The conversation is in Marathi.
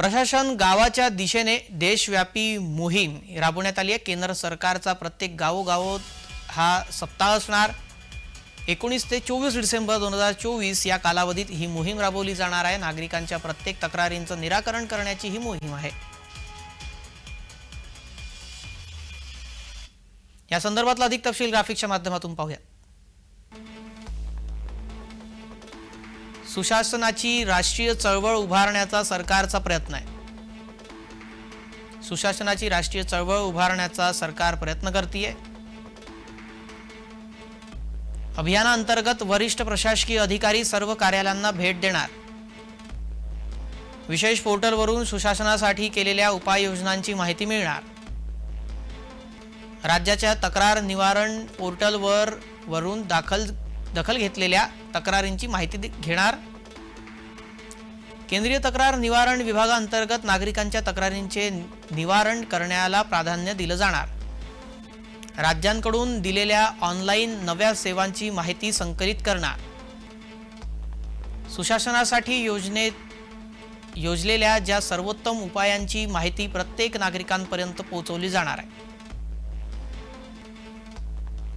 प्रशासन गावाच्या दिशेने देशव्यापी मोहीम राबवण्यात आली आहे. केंद्र सरकारचा प्रत्येक गावोगाव हा सप्ताह असणार. एकोणीस ते चोवीस डिसेंबर दोन हजार चोवीस या कालावधीत ही मोहीम राबवली जाणार आहे. नागरिकांच्या प्रत्येक तक्रारींचं निराकरण करण्याची ही मोहीम आहे. या संदर्भातला अधिक तपशील ग्राफिक्सच्या माध्यमातून पाहूया. सुशासनाची राष्ट्रीय चळवळ उभारण्याचा सरकारचा प्रयत्न आहे. सुशासनाची राष्ट्रीय चळवळ उभारण्याचा सरकार प्रयत्न करते अभियानाअंतर्गत वरिष्ठ प्रशासकीय अधिकारी सर्व कार्यालयांना भेट देणार. विशेष पोर्टलवरून सुशासनासाठी केलेल्या उपाययोजनांची माहिती मिळणार. राज्याच्या तक्रार निवारण पोर्टलवर वरून दाखल दखल घेतलेल्या तक्रारींची माहिती घेणार. केंद्रीय तक्रार निवारण विभागाअंतर्गत नागरिकांच्या तक्रारींचे निवारण करण्याला प्राधान्य दिलं जाणार. राज्यांकडून दिलेल्या ऑनलाईन नव्या सेवांची माहिती संकलित करणार. सुशासनासाठी योजनेत योजलेल्या ज्या सर्वोत्तम उपायांची माहिती प्रत्येक नागरिकांपर्यंत पोहोचवली जाणार आहे.